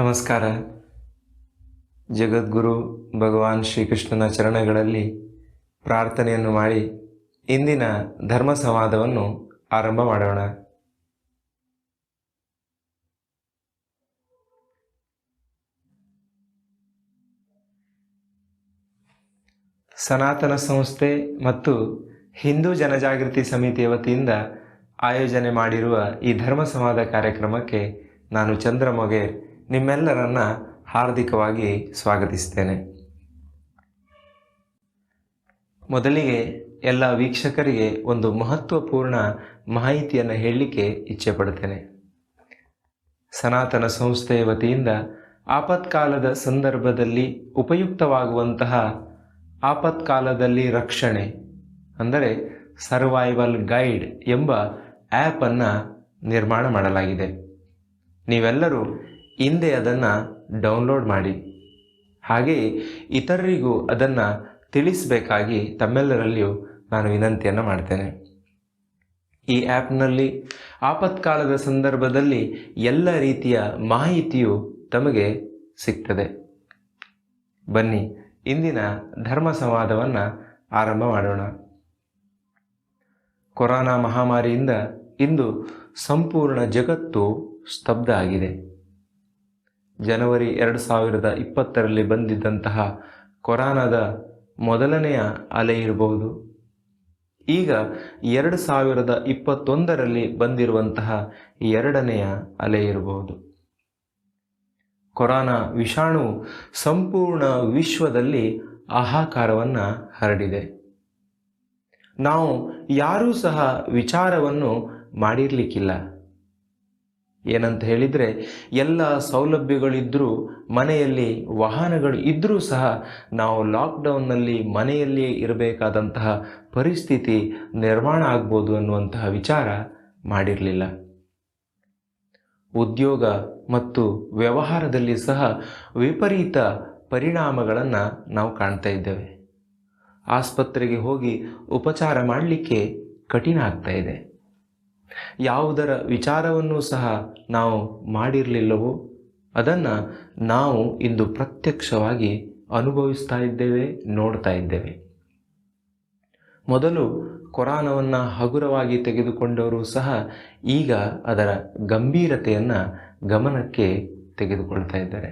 ನಮಸ್ಕಾರ. ಜಗದ್ಗುರು ಭಗವಾನ್ ಶ್ರೀಕೃಷ್ಣನ ಚರಣಗಳಲ್ಲಿ ಪ್ರಾರ್ಥನೆಯನ್ನು ಮಾಡಿ ಇಂದಿನ ಧರ್ಮ ಸಂವಾದವನ್ನು ಆರಂಭ ಮಾಡೋಣ. ಸನಾತನ ಸಂಸ್ಥೆ ಮತ್ತು ಹಿಂದೂ ಜನಜಾಗೃತಿ ಸಮಿತಿಯ ವತಿಯಿಂದ ಆಯೋಜನೆ ಮಾಡಿರುವ ಈ ಧರ್ಮ ಸಂವಾದ ಕಾರ್ಯಕ್ರಮಕ್ಕೆ ನಾನು ಚಂದ್ರಮೊಗೆ ನಿಮ್ಮೆಲ್ಲರನ್ನ ಹಾರ್ದಿಕವಾಗಿ ಸ್ವಾಗತಿಸ್ತೇನೆ. ಮೊದಲಿಗೆ ಎಲ್ಲ ವೀಕ್ಷಕರಿಗೆ ಒಂದು ಮಹತ್ವಪೂರ್ಣ ಮಾಹಿತಿಯನ್ನು ಹೇಳಲಿಕ್ಕೆ ಇಚ್ಛೆ ಪಡ್ತೇನೆ ಸನಾತನ ಸಂಸ್ಥೆಯ ವತಿಯಿಂದ ಆಪತ್ಕಾಲದ ಸಂದರ್ಭದಲ್ಲಿ ಉಪಯುಕ್ತವಾಗುವಂತಹ ಆಪತ್ಕಾಲದಲ್ಲಿ ರಕ್ಷಣೆ, ಅಂದರೆ ಸರ್ವೈವಲ್ ಗೈಡ್ ಎಂಬ ಆ್ಯಪನ್ನು ನಿರ್ಮಾಣ ಮಾಡಲಾಗಿದೆ. ನೀವೆಲ್ಲರೂ ಹಿಂದೆ ಅದನ್ನು ಡೌನ್ಲೋಡ್ ಮಾಡಿ. ಹಾಗೆಯೇ ಇತರರಿಗೂ ಅದನ್ನು ತಿಳಿಸಬೇಕಾಗಿ ತಮ್ಮೆಲ್ಲರಲ್ಲಿಯೂ ನಾನು ವಿನಂತಿಯನ್ನು ಮಾಡ್ತೇನೆ. ಈ ಆ್ಯಪ್ನಲ್ಲಿ ಆಪತ್ಕಾಲದ ಸಂದರ್ಭದಲ್ಲಿ ಎಲ್ಲ ರೀತಿಯ ಮಾಹಿತಿಯು ತಮಗೆ ಸಿಗ್ತದೆ. ಬನ್ನಿ, ಇಂದಿನ ಧರ್ಮ ಸಂವಾದವನ್ನು ಆರಂಭ ಮಾಡೋಣ. ಕೊರೋನಾ ಮಹಾಮಾರಿಯಿಂದ ಇಂದು ಸಂಪೂರ್ಣ ಜಗತ್ತು ಸ್ತಬ್ಧ ಆಗಿದೆ. ಜನವರಿ ಎರಡು ಸಾವಿರದ ಇಪ್ಪತ್ತರಲ್ಲಿ ಬಂದಿದ್ದಂತಹ ಕೊರೋನಾದ ಮೊದಲನೆಯ ಅಲೆ ಇರಬಹುದು. ಈಗ ಎರಡು ಸಾವಿರದ ಇಪ್ಪತ್ತೊಂದರಲ್ಲಿ ಬಂದಿರುವಂತಹ ಎರಡನೆಯ ಅಲೆ ಇರಬಹುದು. ಕೊರೋನಾ ವಿಷಾಣು ಸಂಪೂರ್ಣ ವಿಶ್ವದಲ್ಲಿ ಆಹಾಕಾರವನ್ನು ಹರಡಿದೆ. ನಾವು ಯಾರೂ ಸಹ ವಿಚಾರವನ್ನು ಮಾಡಿರಲಿಕ್ಕಿಲ್ಲ. ಏನಂತ ಹೇಳಿದರೆ, ಎಲ್ಲ ಸೌಲಭ್ಯಗಳಿದ್ದರೂ ಮನೆಯಲ್ಲಿ ವಾಹನಗಳು ಇದ್ದರೂ ಸಹ ನಾವು ಲಾಕ್ಡೌನ್ನಲ್ಲಿ ಮನೆಯಲ್ಲಿಯೇ ಇರಬೇಕಾದಂತಹ ಪರಿಸ್ಥಿತಿ ನಿರ್ಮಾಣ ಆಗ್ಬೋದು ಅನ್ನುವಂತಹ ವಿಚಾರ ಮಾಡಿರಲಿಲ್ಲ. ಉದ್ಯೋಗ ಮತ್ತು ವ್ಯವಹಾರದಲ್ಲಿ ಸಹ ವಿಪರೀತ ಪರಿಣಾಮಗಳನ್ನು ನಾವು ಕಾಣ್ತಾ ಇದ್ದೇವೆ. ಆಸ್ಪತ್ರೆಗೆ ಹೋಗಿ ಉಪಚಾರ ಮಾಡಲಿಕ್ಕೆ ಕಠಿಣ ಆಗ್ತಾ ಇದೆ. ಯಾವುದರ ವಿಚಾರವನ್ನು ಸಹ ನಾವು ಮಾಡಿರಲಿಲ್ಲವೋ, ಅದನ್ನು ನಾವು ಇಂದು ಪ್ರತ್ಯಕ್ಷವಾಗಿ ಅನುಭವಿಸ್ತಾ ಇದ್ದೇವೆ, ನೋಡ್ತಾ ಇದ್ದೇವೆ. ಮೊದಲು ಕೊರಾನವನ್ನು ಹಗುರವಾಗಿ ತೆಗೆದುಕೊಂಡವರು ಸಹ ಈಗ ಅದರ ಗಂಭೀರತೆಯನ್ನು ಗಮನಕ್ಕೆ ತೆಗೆದುಕೊಳ್ತಾ ಇದ್ದಾರೆ.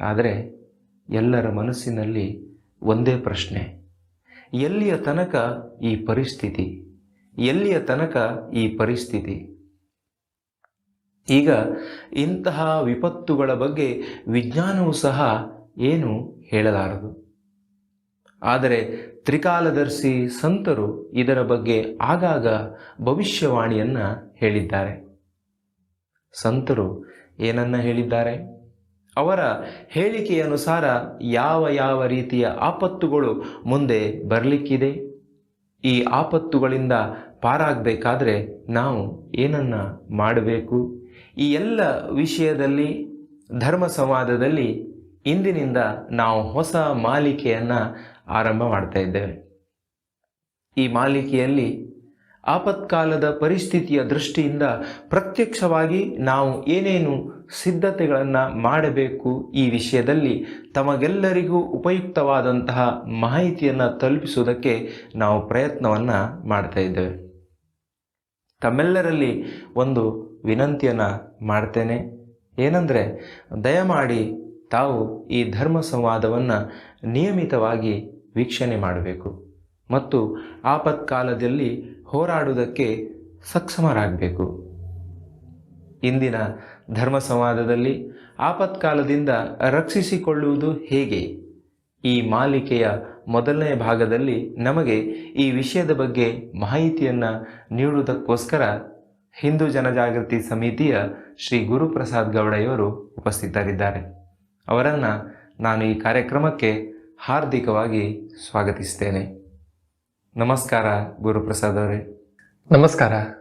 ಆದರೆ ಎಲ್ಲರ ಮನಸ್ಸಿನಲ್ಲಿ ಒಂದೇ ಪ್ರಶ್ನೆ, ಎಲ್ಲಿಯ ತನಕ ಈ ಪರಿಸ್ಥಿತಿ? ಎಲ್ಲಿಯ ತನಕ ಈ ಪರಿಸ್ಥಿತಿ? ಈಗ ಇಂತಹ ವಿಪತ್ತುಗಳ ಬಗ್ಗೆ ವಿಜ್ಞಾನವು ಸಹ ಏನು ಹೇಳಲಾರದು. ಆದರೆ ತ್ರಿಕಾಲದರ್ಶಿ ಸಂತರು ಇದರ ಬಗ್ಗೆ ಆಗಾಗ ಭವಿಷ್ಯವಾಣಿಯನ್ನು ಹೇಳಿದ್ದಾರೆ. ಸಂತರು ಏನನ್ನ ಹೇಳಿದ್ದಾರೆ? ಅವರ ಹೇಳಿಕೆಯ ಅನುಸಾರ ಯಾವ ಯಾವ ರೀತಿಯ ಆಪತ್ತುಗಳು ಮುಂದೆ ಬರಲಿಕ್ಕಿದೆ? ಈ ಆಪತ್ತುಗಳಿಂದ ಪಾರಾಗಬೇಕಾದ್ರೆ ನಾವು ಏನನ್ನ ಮಾಡಬೇಕು? ಈ ಎಲ್ಲ ವಿಷಯದಲ್ಲಿ, ಧರ್ಮ ಸಂವಾದದಲ್ಲಿ ಇಂದಿನಿಂದ ನಾವು ಹೊಸ ಮಾಲಿಕೆಯನ್ನು ಆರಂಭ ಮಾಡ್ತಾ ಇದ್ದೇವೆ. ಈ ಮಾಲಿಕೆಯಲ್ಲಿ ಆಪತ್ಕಾಲದ ಪರಿಸ್ಥಿತಿಯ ದೃಷ್ಟಿಯಿಂದ ಪ್ರತ್ಯಕ್ಷವಾಗಿ ನಾವು ಏನೇನು ಸಿದ್ಧತೆಗಳನ್ನು ಮಾಡಬೇಕು ಈ ವಿಷಯದಲ್ಲಿ ತಮಗೆಲ್ಲರಿಗೂ ಉಪಯುಕ್ತವಾದಂತಹ ಮಾಹಿತಿಯನ್ನು ತಲುಪಿಸುವುದಕ್ಕೆ ನಾವು ಪ್ರಯತ್ನವನ್ನು ಮಾಡ್ತಾ ಇದ್ದೇವೆ. ತಮ್ಮೆಲ್ಲರಲ್ಲಿ ಒಂದು ವಿನಂತಿಯನ್ನು ಮಾಡ್ತೇನೆ. ಏನಂದರೆ, ದಯಮಾಡಿ ತಾವು ಈ ಧರ್ಮ ಸಂವಾದವನ್ನು ನಿಯಮಿತವಾಗಿ ವೀಕ್ಷಣೆ ಮಾಡಬೇಕು ಮತ್ತು ಆಪತ್ಕಾಲದಲ್ಲಿ ಹೋರಾಡುವುದಕ್ಕೆ ಸಕ್ಷಮರಾಗಬೇಕು. ಇಂದಿನ ಧರ್ಮ ಸಂವಾದದಲ್ಲಿ ಆಪತ್ಕಾಲದಿಂದ ರಕ್ಷಿಸಿಕೊಳ್ಳುವುದು ಹೇಗೆ? ಈ ಮಾಲಿಕೆಯ ಮೊದಲನೇ ಭಾಗದಲ್ಲಿ ನಮಗೆ ಈ ವಿಷಯದ ಬಗ್ಗೆ ಮಾಹಿತಿಯನ್ನು ನೀಡುವುದಕ್ಕೋಸ್ಕರ ಹಿಂದೂ ಜನಜಾಗೃತಿ ಸಮಿತಿಯ ಶ್ರೀ ಗುರುಪ್ರಸಾದ್ ಗೌಡಯವರು ಉಪಸ್ಥಿತರಿದ್ದಾರೆ. ಅವರನ್ನು ನಾನು ಈ ಕಾರ್ಯಕ್ರಮಕ್ಕೆ ಹಾರ್ದಿಕವಾಗಿ ಸ್ವಾಗತಿಸ್ತೇನೆ. ನಮಸ್ಕಾರ ಗುರುಪ್ರಸಾದ್ ಅವರೇ. ನಮಸ್ಕಾರ.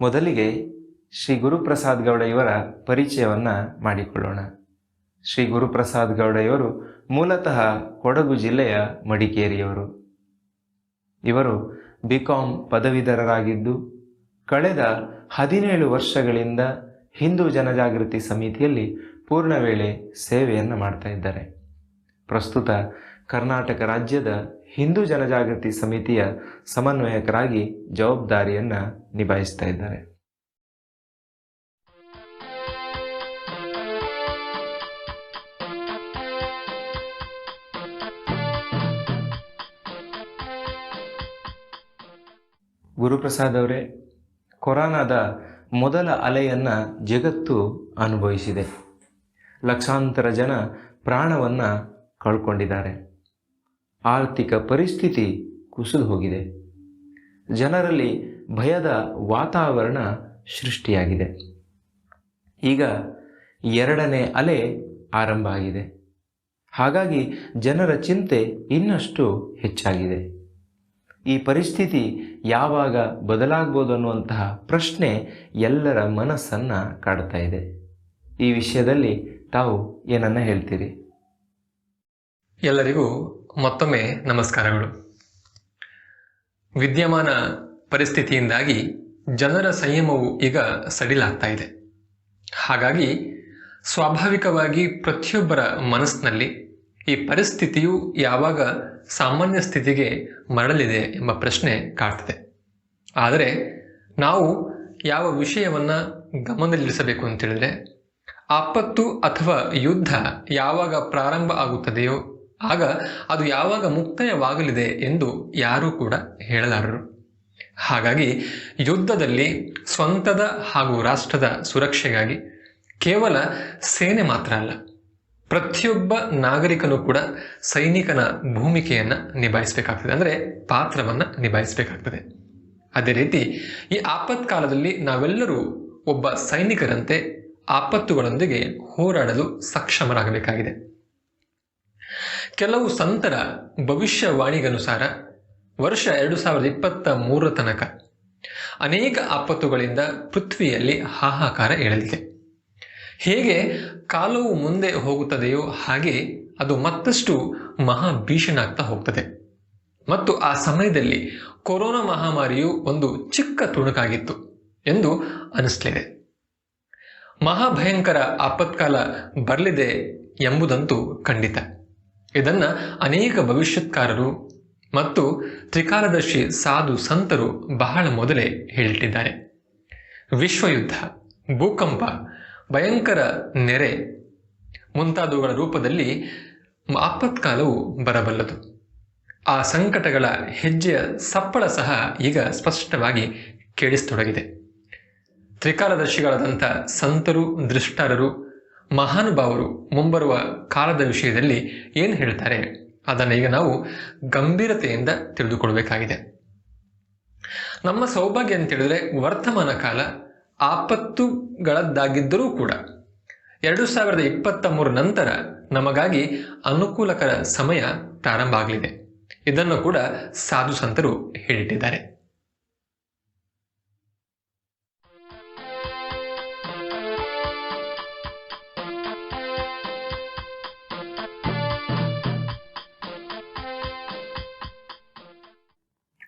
ಮೊದಲಿಗೆ ಶ್ರೀ ಗುರುಪ್ರಸಾದ್ ಗೌಡ ಇವರ ಪರಿಚಯವನ್ನು ಮಾಡಿಕೊಳ್ಳೋಣ. ಶ್ರೀ ಗುರುಪ್ರಸಾದ್ ಗೌಡ ಇವರು ಮೂಲತಃ ಕೊಡಗು ಜಿಲ್ಲೆಯ ಮಡಿಕೇರಿಯವರು. ಇವರು ಬಿ ಕಾಂ ಪದವೀಧರರಾಗಿದ್ದು, ಕಳೆದ ಹದಿನೇಳು ವರ್ಷಗಳಿಂದ ಹಿಂದೂ ಜನಜಾಗೃತಿ ಸಮಿತಿಯಲ್ಲಿ ಪೂರ್ಣ ವೇಳೆ ಸೇವೆಯನ್ನು ಮಾಡ್ತಾ ಇದ್ದಾರೆ. ಪ್ರಸ್ತುತ ಕರ್ನಾಟಕ ರಾಜ್ಯದ ಹಿಂದೂ ಜನಜಾಗೃತಿ ಸಮಿತಿಯ ಸಮನ್ವಯಕರಾಗಿ ಜವಾಬ್ದಾರಿಯನ್ನು ನಿಭಾಯಿಸ್ತಾ ಇದ್ದಾರೆ. ಗುರುಪ್ರಸಾದ್ ಅವರೇ, ಕೊರೋನಾದ ಮೊದಲ ಅಲೆಯನ್ನು ಜಗತ್ತು ಅನುಭವಿಸಿದೆ. ಲಕ್ಷಾಂತರ ಜನ ಪ್ರಾಣವನ್ನು ಕಳ್ಕೊಂಡಿದ್ದಾರೆ. ಆರ್ಥಿಕ ಪರಿಸ್ಥಿತಿ ಕುಸಿದು ಹೋಗಿದೆ. ಜನರಲ್ಲಿ ಭಯದ ವಾತಾವರಣ ಸೃಷ್ಟಿಯಾಗಿದೆ. ಈಗ ಎರಡನೇ ಅಲೆ ಆರಂಭ ಆಗಿದೆ. ಹಾಗಾಗಿ ಜನರ ಚಿಂತೆ ಇನ್ನಷ್ಟು ಹೆಚ್ಚಾಗಿದೆ. ಈ ಪರಿಸ್ಥಿತಿ ಯಾವಾಗ ಬದಲಾಗ್ಬೋದು ಅನ್ನುವಂತಹ ಪ್ರಶ್ನೆ ಎಲ್ಲರ ಮನಸ್ಸನ್ನು ಕಾಡ್ತಾ ಇದೆ. ಈ ವಿಷಯದಲ್ಲಿ ತಾವು ಏನನ್ನ ಹೇಳ್ತೀರಿ? ಎಲ್ಲರಿಗೂ ಮತ್ತೊಮ್ಮೆ ನಮಸ್ಕಾರಗಳು. ವಿದ್ಯಮಾನ ಪರಿಸ್ಥಿತಿಯಿಂದಾಗಿ ಜನರ ಸಂಯಮವು ಈಗ ಸಡಿಲಾಗ್ತಾ ಇದೆ. ಹಾಗಾಗಿ ಸ್ವಾಭಾವಿಕವಾಗಿ ಪ್ರತಿಯೊಬ್ಬರ ಮನಸ್ಸಿನಲ್ಲಿ ಈ ಪರಿಸ್ಥಿತಿಯು ಯಾವಾಗ ಸಾಮಾನ್ಯ ಸ್ಥಿತಿಗೆ ಮರಳಲಿದೆ ಎಂಬ ಪ್ರಶ್ನೆ ಕಾಡ್ತಿದೆ. ಆದರೆ ನಾವು ಯಾವ ವಿಷಯವನ್ನು ಗಮನದಲ್ಲಿರಿಸಬೇಕು ಅಂತೇಳಿದ್ರೆ ಆಪತ್ತು ಅಥವಾ ಯುದ್ಧ ಯಾವಾಗ ಪ್ರಾರಂಭ ಆಗುತ್ತದೆಯೋ ಆಗ ಅದು ಯಾವಾಗ ಮುಕ್ತಾಯವಾಗಲಿದೆ ಎಂದು ಯಾರೂ ಕೂಡ ಹೇಳಲಾರರು. ಹಾಗಾಗಿ ಯುದ್ಧದಲ್ಲಿ ಸ್ವಂತದ ಹಾಗೂ ರಾಷ್ಟ್ರದ ಸುರಕ್ಷೆಗಾಗಿ ಕೇವಲ ಸೇನೆ ಮಾತ್ರ ಅಲ್ಲ, ಪ್ರತಿಯೊಬ್ಬ ನಾಗರಿಕನು ಕೂಡ ಸೈನಿಕನ ಭೂಮಿಕೆಯನ್ನು ನಿಭಾಯಿಸಬೇಕಾಗ್ತದೆ, ಅಂದರೆ ಪಾತ್ರವನ್ನು ನಿಭಾಯಿಸಬೇಕಾಗ್ತದೆ. ಅದೇ ರೀತಿ ಈ ಆಪತ್ಕಾಲದಲ್ಲಿ ನಾವೆಲ್ಲರೂ ಒಬ್ಬ ಸೈನಿಕರಂತೆ ಆಪತ್ತುಗಳೊಂದಿಗೆ ಹೋರಾಡಲು ಸಕ್ಷಮರಾಗಬೇಕಾಗಿದೆ. ಕೆಲವು ಸಂತರ ಭವಿಷ್ಯವಾಣಿಗನುಸಾರ ವರ್ಷ ಎರಡು ಸಾವಿರದ ಇಪ್ಪತ್ತ ಮೂರರ ತನಕ ಅನೇಕ ಆಪತ್ತುಗಳಿಂದ ಪೃಥ್ವಿಯಲ್ಲಿ ಹಾಹಾಕಾರ ಏಳಲಿದೆ ಹೇಗೆ ಕಾಲವು ಮುಂದೆ ಹೋಗುತ್ತದೆಯೋ ಹಾಗೆ ಅದು ಮತ್ತಷ್ಟು ಮಹಾ ಭೀಷಣ ಆಗ್ತಾ ಹೋಗ್ತದೆ. ಮತ್ತು ಆ ಸಮಯದಲ್ಲಿ ಕೊರೋನಾ ಮಹಾಮಾರಿಯು ಒಂದು ಚಿಕ್ಕ ತುಣುಕಾಗಿತ್ತು ಎಂದು ಅನಿಸ್ಲಿದೆ ಮಹಾಭಯಂಕರ ಆಪತ್ಕಾಲ ಬರಲಿದೆ ಎಂಬುದಂತೂ ಖಂಡಿತ. ಇದನ್ನ ಅನೇಕ ಭವಿಷ್ಯತ್ಕಾರರು ಮತ್ತು ತ್ರಿಕಾಲದರ್ಶಿ ಸಾಧು ಸಂತರು ಬಹಳ ಮೊದಲೇ ಹೇಳಿಟ್ಟಿದ್ದಾರೆ. ವಿಶ್ವಯುದ್ಧ, ಭೂಕಂಪ, ಭಯಂಕರ ನೆರೆ ಮುಂತಾದವುಗಳ ರೂಪದಲ್ಲಿ ಆಪತ್ಕಾಲವು ಬರಬಲ್ಲದು. ಆ ಸಂಕಟಗಳ ಹೆಜ್ಜೆಯ ಸಪ್ಪಳ ಸಹ ಈಗ ಸ್ಪಷ್ಟವಾಗಿ ಕೇಳಿಸತೊಡಗಿದೆ. ತ್ರಿಕಾಲದರ್ಶಿಗಳಾದಂಥ ಸಂತರು ದೃಷ್ಟರರು ಮಹಾನುಭಾವರು ಮುಂಬರುವ ಕಾಲದ ವಿಷಯದಲ್ಲಿ ಏನು ಹೇಳ್ತಾರೆ? ಅದನ್ನು ಈಗ ನಾವು ಗಂಭೀರತೆಯಿಂದ ತಿಳಿದುಕೊಳ್ಬೇಕಾಗಿದೆ. ನಮ್ಮ ಸೌಭಾಗ್ಯ ಅಂತ ಹೇಳಿದ್ರೆ ವರ್ತಮಾನ ಕಾಲ ಆಪತ್ತುಗಳದ್ದಾಗಿದ್ದರೂ ಕೂಡ ಎರಡು ಸಾವಿರದ ಇಪ್ಪತ್ತ ಮೂರ ನಂತರ ನಮಗಾಗಿ ಅನುಕೂಲಕರ ಸಮಯ ಪ್ರಾರಂಭ ಆಗಲಿದೆ. ಇದನ್ನು ಕೂಡ ಸಾಧು ಸಂತರು ಹೇಳಿಟ್ಟಿದ್ದಾರೆ.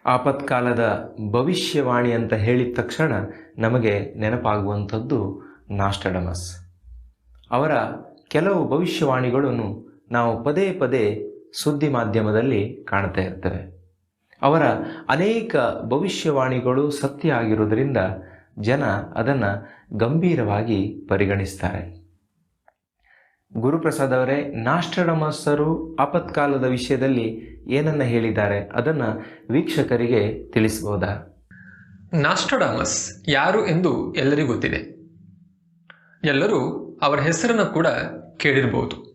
ಆಪತ್ಕಾಲದ ಭವಿಷ್ಯವಾಣಿ ಅಂತ ಹೇಳಿದ ತಕ್ಷಣ ನಮಗೆ ನೆನಪಾಗುವಂಥದ್ದು ನಾಸ್ಟಡಮಸ್. ಅವರ ಕೆಲವು ಭವಿಷ್ಯವಾಣಿಗಳನ್ನು ನಾವು ಪದೇ ಪದೇ ಸುದ್ದಿ ಮಾಧ್ಯಮದಲ್ಲಿ ಕಾಣ್ತಾ ಇರ್ತವೆ. ಅವರ ಅನೇಕ ಭವಿಷ್ಯವಾಣಿಗಳು ಸತ್ಯ ಆಗಿರೋದ್ರಿಂದ ಜನ ಅದನ್ನು ಗಂಭೀರವಾಗಿ ಪರಿಗಣಿಸ್ತಾರೆ. ಗುರುಪ್ರಸಾದ್ ಅವರೇ ನಾಸ್ಟಡಮಸ್ಸರು ಆಪತ್ಕಾಲದ ವಿಷಯದಲ್ಲಿ ಏನನ್ನ ಹೇಳಿದ್ದಾರೆ ಅದನ್ನ ವೀಕ್ಷಕರಿಗೆ ತಿಳಿಸಬಹುದಾ ನಾಸ್ಟೊಡಾಮಸ್ ಯಾರು ಎಂದು ಎಲ್ಲರಿಗೂ ಗೊತ್ತಿದೆ. ಎಲ್ಲರೂ ಅವರ ಹೆಸರನ್ನು ಕೂಡ ಕೇಳಿರಬಹುದು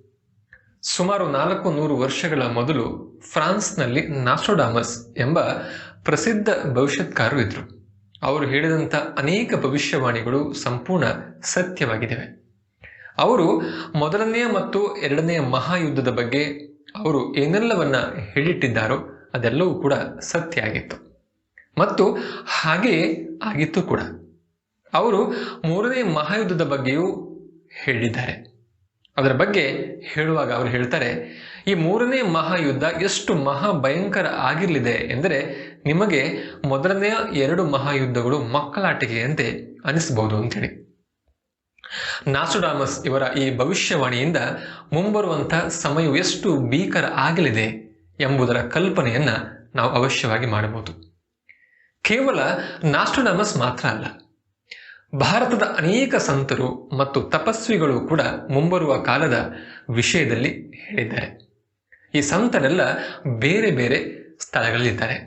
ಸುಮಾರು ನಾಲ್ಕು ನೂರು ವರ್ಷಗಳ ಮೊದಲು ಫ್ರಾನ್ಸ್ನಲ್ಲಿ ನಾಸ್ಟ್ರೋಡಾಮಸ್ ಎಂಬ ಪ್ರಸಿದ್ಧ ಭವಿಷ್ಯತ್ಕಾರರು ಇದ್ರು. ಅವರು ಹೇಳಿದಂಥ ಅನೇಕ ಭವಿಷ್ಯವಾಣಿಗಳು ಸಂಪೂರ್ಣ ಸತ್ಯವಾಗಿದ್ದಾವೆ. ಅವರು ಮೊದಲನೆಯ ಮತ್ತು ಎರಡನೆಯ ಮಹಾಯುದ್ಧದ ಬಗ್ಗೆ ಅವರು ಏನೆಲ್ಲವನ್ನ ಹೇಳಿಟ್ಟಿದ್ದಾರೋ ಅದೆಲ್ಲವೂ ಕೂಡ ಸತ್ಯ ಆಗಿತ್ತು. ಮತ್ತು ಹಾಗೆಯೇ ಆಗಿತ್ತು ಕೂಡ. ಅವರು ಮೂರನೇ ಮಹಾಯುದ್ಧದ ಬಗ್ಗೆಯೂ ಹೇಳಿದ್ದಾರೆ. ಅದರ ಬಗ್ಗೆ ಹೇಳುವಾಗ ಅವರು ಹೇಳ್ತಾರೆ, ಈ ಮೂರನೇ ಮಹಾಯುದ್ಧ ಎಷ್ಟು ಮಹಾ ಭಯಂಕರ ಆಗಿರಲಿದೆ ಎಂದರೆ ನಿಮಗೆ ಮೊದಲನೆಯ ಎರಡು ಮಹಾಯುದ್ಧಗಳು ಮಕ್ಕಳಾಟಿಕೆಯಂತೆ ಅನಿಸ್ಬೋದು ಅಂತೇಳಿ. ನಾಸುಡಾಮಸ್ ಇವರ ಈ ಭವಿಷ್ಯವಾಣಿಯಿಂದ ಮುಂಬರುವಂಥ ಸಮಯವು ಎಷ್ಟು ಭೀಕರ ಆಗಲಿದೆ ಎಂಬುದರ ಕಲ್ಪನೆಯನ್ನ ನಾವು ಅವಶ್ಯವಾಗಿ ಮಾಡಬಹುದು. ಕೇವಲ ನಾಸ್ಟ್ರಡಾಮಸ್ ಮಾತ್ರ ಅಲ್ಲ, ಭಾರತದ ಅನೇಕ ಸಂತರು ಮತ್ತು ತಪಸ್ವಿಗಳು ಕೂಡ ಮುಂಬರುವ ಕಾಲದ ವಿಷಯದಲ್ಲಿ ಹೇಳಿದ್ದಾರೆ. ಈ ಸಂತರೆಲ್ಲ ಬೇರೆ ಬೇರೆ ಸ್ಥಳಗಳಲ್ಲಿದ್ದಾರೆ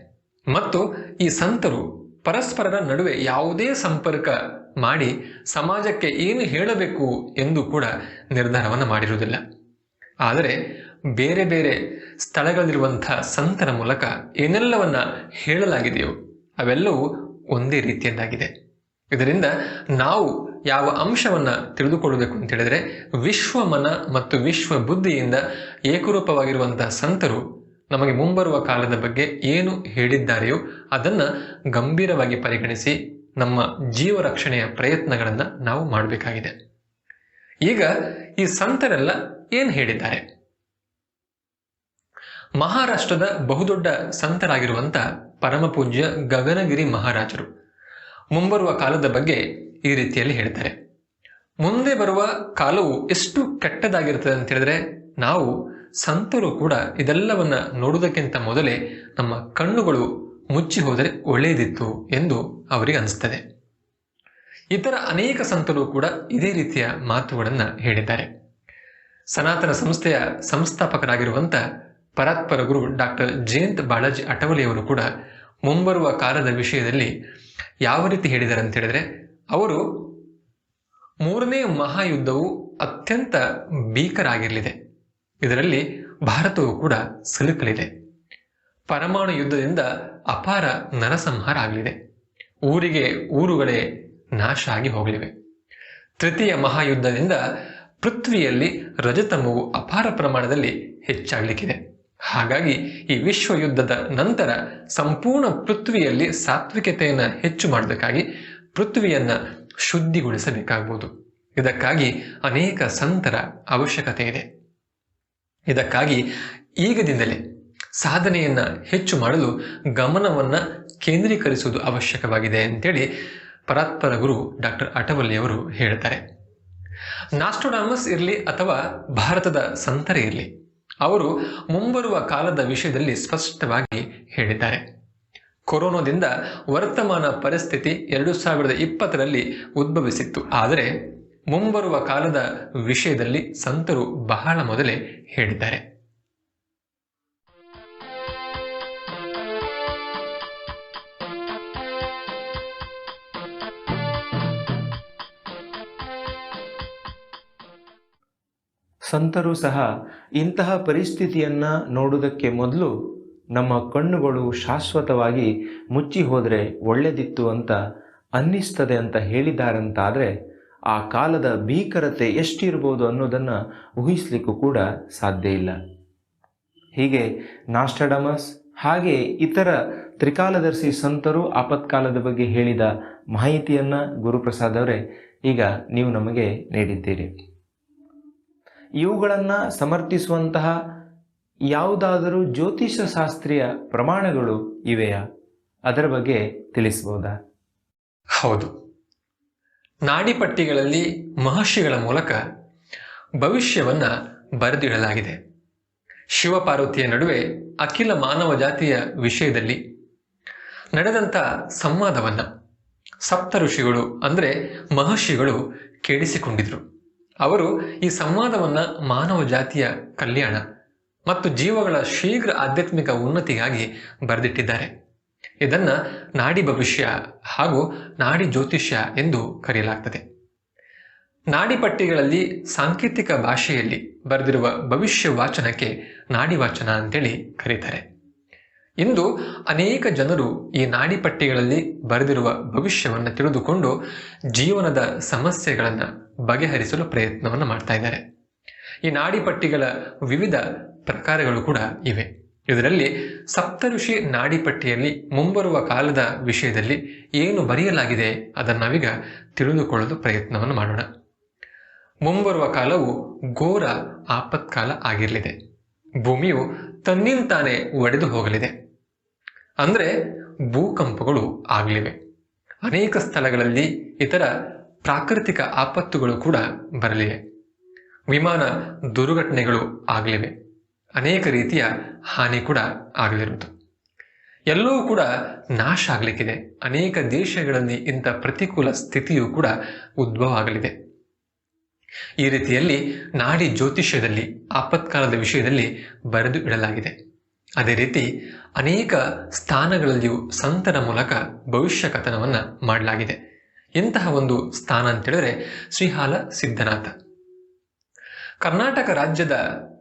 ಮತ್ತು ಈ ಸಂತರು ಪರಸ್ಪರರ ನಡುವೆ ಯಾವುದೇ ಸಂಪರ್ಕ ಮಾಡಿ ಸಮಾಜಕ್ಕೆ ಏನು ಹೇಳಬೇಕು ಎಂದು ಕೂಡ ನಿರ್ಧಾರವನ್ನು ಮಾಡಿರುವುದಿಲ್ಲ. ಆದರೆ ಬೇರೆ ಬೇರೆ ಸ್ಥಳಗಳಲ್ಲಿರುವಂಥ ಸಂತರ ಮೂಲಕ ಏನೆಲ್ಲವನ್ನ ಹೇಳಲಾಗಿದೆಯೋ ಅವೆಲ್ಲವೂ ಒಂದೇ ರೀತಿಯದ್ದಾಗಿದೆ. ಇದರಿಂದ ನಾವು ಯಾವ ಅಂಶವನ್ನು ತಿಳಿದುಕೊಳ್ಳಬೇಕು ಅಂತ ಹೇಳಿದರೆ ವಿಶ್ವ ಮನ ಮತ್ತು ವಿಶ್ವ ಬುದ್ಧಿಯಿಂದ ಏಕರೂಪವಾಗಿರುವಂಥ ಸಂತರು ನಮಗೆ ಮುಂಬರುವ ಕಾಲದ ಬಗ್ಗೆ ಏನು ಹೇಳಿದ್ದಾರೆಯೋ ಅದನ್ನ ಗಂಭೀರವಾಗಿ ಪರಿಗಣಿಸಿ ನಮ್ಮ ಜೀವ ರಕ್ಷಣೆಯ ಪ್ರಯತ್ನಗಳನ್ನ ನಾವು ಮಾಡಬೇಕಾಗಿದೆ. ಈಗ ಈ ಸಂತರೆಲ್ಲ ಏನು ಹೇಳಿದ್ದಾರೆ? ಮಹಾರಾಷ್ಟ್ರದ ಬಹುದೊಡ್ಡ ಸಂತರಾಗಿರುವಂತ ಪರಮಪೂಜ್ಯ ಗಗನಗಿರಿ ಮಹಾರಾಜರು ಮುಂಬರುವ ಕಾಲದ ಬಗ್ಗೆ ಈ ರೀತಿಯಲ್ಲಿ ಹೇಳ್ತಾರೆ. ಮುಂದೆ ಬರುವ ಕಾಲವು ಎಷ್ಟು ಕೆಟ್ಟದಾಗಿರ್ತದೆ ಅಂತ ಹೇಳಿದ್ರೆ ನಾವು ಸಂತರು ಕೂಡ ಇದೆಲ್ಲವನ್ನ ನೋಡುವುದಕ್ಕಿಂತ ಮೊದಲೇ ನಮ್ಮ ಕಣ್ಣುಗಳು ಮುಚ್ಚಿ ಹೋದರೆ ಒಳ್ಳೆಯದಿತ್ತು ಎಂದು ಅವರಿಗೆ ಅನಿಸ್ತದೆ. ಇತರ ಅನೇಕ ಸಂತರು ಕೂಡ ಇದೇ ರೀತಿಯ ಮಾತುಗಳನ್ನು ಹೇಳಿದ್ದಾರೆ. ಸನಾತನ ಸಂಸ್ಥೆಯ ಸಂಸ್ಥಾಪಕರಾಗಿರುವಂಥ ಪರಾತ್ಪರ ಗುರು ಡಾಕ್ಟರ್ ಜಯಂತ್ ಬಾಲಾಜಿ ಅಟವಲಿಯವರು ಕೂಡ ಮುಂಬರುವ ಕಾಲದ ವಿಷಯದಲ್ಲಿ ಯಾವ ರೀತಿ ಹೇಳಿದ್ದಾರೆ ಅಂತ ಹೇಳಿದ್ರೆ, ಅವರು ಮೂರನೇ ಮಹಾಯುದ್ಧವು ಅತ್ಯಂತ ಭೀಕರ ಆಗಿರಲಿದೆ ಇದರಲ್ಲಿ ಭಾರತವು ಕೂಡ ಸಿಲುಕಲಿದೆ. ಪರಮಾಣು ಯುದ್ಧದಿಂದ ಅಪಾರ ನರಸಂಹಾರ ಆಗಲಿದೆ. ಊರಿಗೆ ಊರುಗಳೇ ನಾಶ ಆಗಿ ಹೋಗಲಿವೆ. ತೃತೀಯ ಮಹಾಯುದ್ಧದಿಂದ ಪೃಥ್ವಿಯಲ್ಲಿ ರಜತಮವು ಅಪಾರ ಪ್ರಮಾಣದಲ್ಲಿ ಹೆಚ್ಚಾಗಲಿಕ್ಕಿದೆ. ಹಾಗಾಗಿ ಈ ವಿಶ್ವ ಯುದ್ಧದ ನಂತರ ಸಂಪೂರ್ಣ ಪೃಥ್ವಿಯಲ್ಲಿ ಸಾತ್ವಿಕತೆಯನ್ನು ಹೆಚ್ಚು ಮಾಡಬೇಕಾಗಿ ಪೃಥ್ವಿಯನ್ನ ಶುದ್ಧಿಗೊಳಿಸಬೇಕಾಗಬಹುದು ಇದಕ್ಕಾಗಿ ಅನೇಕ ಸಂತರ ಅವಶ್ಯಕತೆ ಇದೆ ಇದಕ್ಕಾಗಿ ಈಗದಿಂದಲೇ ಸಾಧನೆಯನ್ನ ಹೆಚ್ಚು ಮಾಡಲು ಗಮನವನ್ನ ಕೇಂದ್ರೀಕರಿಸುವುದು ಅವಶ್ಯಕವಾಗಿದೆ ಅಂತೇಳಿ ಪರಾತ್ಪರ ಗುರು ಡಾಕ್ಟರ್ ಅಟವಲ್ಲಿಯವರು ಹೇಳ್ತಾರೆ. ನಾಸ್ಟೋಡಾಮಸ್ ಇರಲಿ ಅಥವಾ ಭಾರತದ ಸಂತರೆ ಇರಲಿ, ಅವರು ಮುಂಬರುವ ಕಾಲದ ವಿಷಯದಲ್ಲಿ ಸ್ಪಷ್ಟವಾಗಿ ಹೇಳಿದ್ದಾರೆ. ಕೊರೋನಾದಿಂದ ವರ್ತಮಾನ ಪರಿಸ್ಥಿತಿ ಎರಡು ಸಾವಿರದ ಇಪ್ಪತ್ತರಲ್ಲಿ ಉದ್ಭವಿಸಿತ್ತು, ಆದರೆ ಮುಂಬರುವ ಕಾಲದ ವಿಷಯದಲ್ಲಿ ಸಂತರು ಬಹಳ ಮೊದಲೇ ಹೇಳಿದ್ದಾರೆ. ಸಂತರು ಸಹ ಇಂತಹ ಪರಿಸ್ಥಿತಿಯನ್ನ ನೋಡುವುದಕ್ಕೆ ಮೊದಲು ನಮ್ಮ ಕಣ್ಣುಗಳು ಶಾಶ್ವತವಾಗಿ ಮುಚ್ಚಿ ಹೋದರೆ ಒಳ್ಳೆದಿತ್ತು ಅಂತ ಅನ್ನಿಸ್ತದೆ ಅಂತ ಹೇಳಿದ್ದಾರಂತಾದರೆ ಆ ಕಾಲದ ಭೀಕರತೆ ಎಷ್ಟಿರ್ಬೋದು ಅನ್ನೋದನ್ನು ಊಹಿಸ್ಲಿಕ್ಕೂ ಕೂಡ ಸಾಧ್ಯ ಇಲ್ಲ. ಹೀಗೆ ನಾಸ್ಟಡಮಸ್ ಹಾಗೆ ಇತರ ತ್ರಿಕಾಲದರ್ಶಿ ಸಂತರು ಆಪತ್ಕಾಲದ ಬಗ್ಗೆ ಹೇಳಿದ ಮಾಹಿತಿಯನ್ನು ಗುರುಪ್ರಸಾದ್ ಅವರೇ ಈಗ ನೀವು ನಮಗೆ ನೀಡಿದ್ದೀರಿ. ಇವುಗಳನ್ನು ಸಮರ್ಥಿಸುವಂತಹ ಯಾವುದಾದರೂ ಜ್ಯೋತಿಷ ಶಾಸ್ತ್ರೀಯ ಪ್ರಮಾಣಗಳು ಇವೆಯಾ? ಅದರ ಬಗ್ಗೆ ತಿಳಿಸ್ಬೋದಾ? ಹೌದು. ನಾಡಿಪಟ್ಟಿಗಳಲ್ಲಿ ಮಹರ್ಷಿಗಳ ಮೂಲಕ ಭವಿಷ್ಯವನ್ನ ಬರೆದಿಡಲಾಗಿದೆ. ಶಿವಪಾರ್ವತಿಯ ನಡುವೆ ಅಖಿಲ ಮಾನವ ಜಾತಿಯ ವಿಷಯದಲ್ಲಿ ನಡೆದಂಥ ಸಂವಾದವನ್ನ ಸಪ್ತ ಋಷಿಗಳು ಅಂದರೆ ಮಹರ್ಷಿಗಳು ಕೇಳಿಸಿಕೊಂಡಿದ್ರು. ಅವರು ಈ ಸಂವಾದವನ್ನ ಮಾನವ ಜಾತಿಯ ಕಲ್ಯಾಣ ಮತ್ತು ಜೀವಗಳ ಶೀಘ್ರ ಆಧ್ಯಾತ್ಮಿಕ ಉನ್ನತಿಗಾಗಿ ಬರೆದಿಟ್ಟಿದ್ದಾರೆ. ಇದನ್ನ ನಾಡಿ ಭವಿಷ್ಯ ಹಾಗೂ ನಾಡಿ ಜ್ಯೋತಿಷ್ಯ ಎಂದು ಕರೆಯಲಾಗ್ತದೆ. ನಾಡಿಪಟ್ಟಿಗಳಲ್ಲಿ ಸಾಂಕೇತಿಕ ಭಾಷೆಯಲ್ಲಿ ಬರೆದಿರುವ ಭವಿಷ್ಯ ವಾಚನಕ್ಕೆ ನಾಡಿ ವಾಚನ ಅಂತೇಳಿ ಕರೀತಾರೆ. ಇಂದು ಅನೇಕ ಜನರು ಈ ನಾಡಿಪಟ್ಟಿಗಳಲ್ಲಿ ಬರೆದಿರುವ ಭವಿಷ್ಯವನ್ನು ತಿಳಿದುಕೊಂಡು ಜೀವನದ ಸಮಸ್ಯೆಗಳನ್ನು ಬಗೆಹರಿಸಲು ಪ್ರಯತ್ನವನ್ನು ಮಾಡ್ತಾ ಇದ್ದಾರೆ. ಈ ನಾಡಿಪಟ್ಟಿಗಳ ವಿವಿಧ ಪ್ರಕಾರಗಳು ಕೂಡ ಇವೆ. ಇದರಲ್ಲಿ ಸಪ್ತಋಷಿ ನಾಡಿಪಟ್ಟಿಯಲ್ಲಿ ಮುಂಬರುವ ಕಾಲದ ವಿಷಯದಲ್ಲಿ ಏನು ಬರೆಯಲಾಗಿದೆ ಅದನ್ನು ನಾವೀಗ ತಿಳಿದುಕೊಳ್ಳಲು ಪ್ರಯತ್ನವನ್ನು ಮಾಡೋಣ. ಮುಂಬರುವ ಕಾಲವು ಘೋರ ಆಪತ್ಕಾಲ ಆಗಿರಲಿದೆ. ಭೂಮಿಯು ತನ್ನಿಂತಾನೆ ಒಡೆದು ಹೋಗಲಿದೆ. ಅಂದರೆ ಭೂಕಂಪಗಳು ಆಗಲಿವೆ. ಅನೇಕ ಸ್ಥಳಗಳಲ್ಲಿ ಇತರ ಪ್ರಾಕೃತಿಕ ಆಪತ್ತುಗಳು ಕೂಡ ಬರಲಿವೆ. ವಿಮಾನ ದುರ್ಘಟನೆಗಳು ಆಗಲಿವೆ. ಅನೇಕ ರೀತಿಯ ಹಾನಿ ಕೂಡ ಆಗಲಿರುವುದು. ಎಲ್ಲವೂ ಕೂಡ ನಾಶ ಆಗಲಿಕ್ಕಿದೆ. ಅನೇಕ ದೇಶಗಳಲ್ಲಿ ಇಂಥ ಪ್ರತಿಕೂಲ ಸ್ಥಿತಿಯು ಕೂಡ ಉದ್ಭವ ಆಗಲಿದೆ. ಈ ರೀತಿಯಲ್ಲಿ ನಾಡಿ ಜ್ಯೋತಿಷ್ಯದಲ್ಲಿ, ಆಪತ್ಕಾಲದ ವಿಷಯದಲ್ಲಿ ಬರೆದು ಇಡಲಾಗಿದೆ. ಅದೇ ರೀತಿ ಅನೇಕ ಸ್ಥಾನಗಳಲ್ಲಿಯೂ ಸಂತರ ಮೂಲಕ ಭವಿಷ್ಯ ಕಥನವನ್ನು ಮಾಡಲಾಗಿದೆ. ಇಂತಹ ಒಂದು ಸ್ಥಾನ ಅಂತ ಹೇಳಿದ್ರೆ ಶ್ರೀಹಾಲ ಸಿದ್ಧನಾಥ. ಕರ್ನಾಟಕ ರಾಜ್ಯದ